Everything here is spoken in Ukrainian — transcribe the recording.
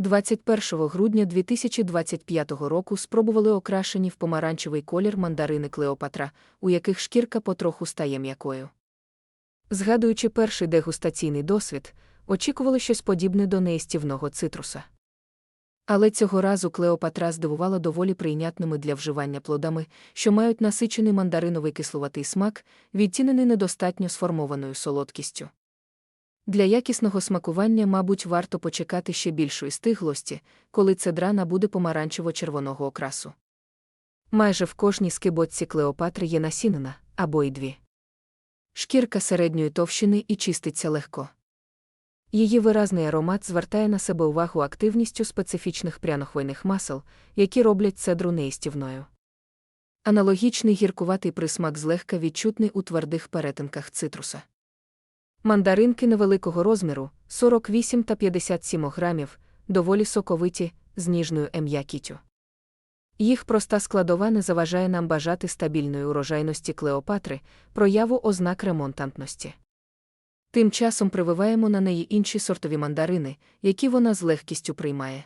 21 грудня 2025 року спробували окрашені в помаранчевий колір мандарини Клеопатра, у яких шкірка потроху стає м'якою. Згадуючи перший дегустаційний досвід, очікували щось подібне до неїстівного цитруса. Але цього разу Клеопатра здивувала доволі прийнятними для вживання плодами, що мають насичений мандариновий кисловатий смак, відтінений недостатньо сформованою солодкістю. Для якісного смакування, мабуть, варто почекати ще більшої стиглості, коли цедра набуде помаранчево-червоного окрасу. Майже в кожній скибочці Клеопатри є насінина, або й дві. Шкірка середньої товщини і чиститься легко. Її виразний аромат звертає на себе увагу активністю специфічних прянохвойних масел, які роблять цедру неїстівною. Аналогічний гіркуватий присмак злегка відчутний у твердих перетинках цитруса. Мандаринки невеликого розміру 48 та 57 грамів, доволі соковиті, з ніжною ем'якітю. Їх проста складова не заважає нам бажати стабільної урожайності Клеопатри, прояву ознак ремонтантності. Тим часом прививаємо на неї інші сортові мандарини, які вона з легкістю приймає.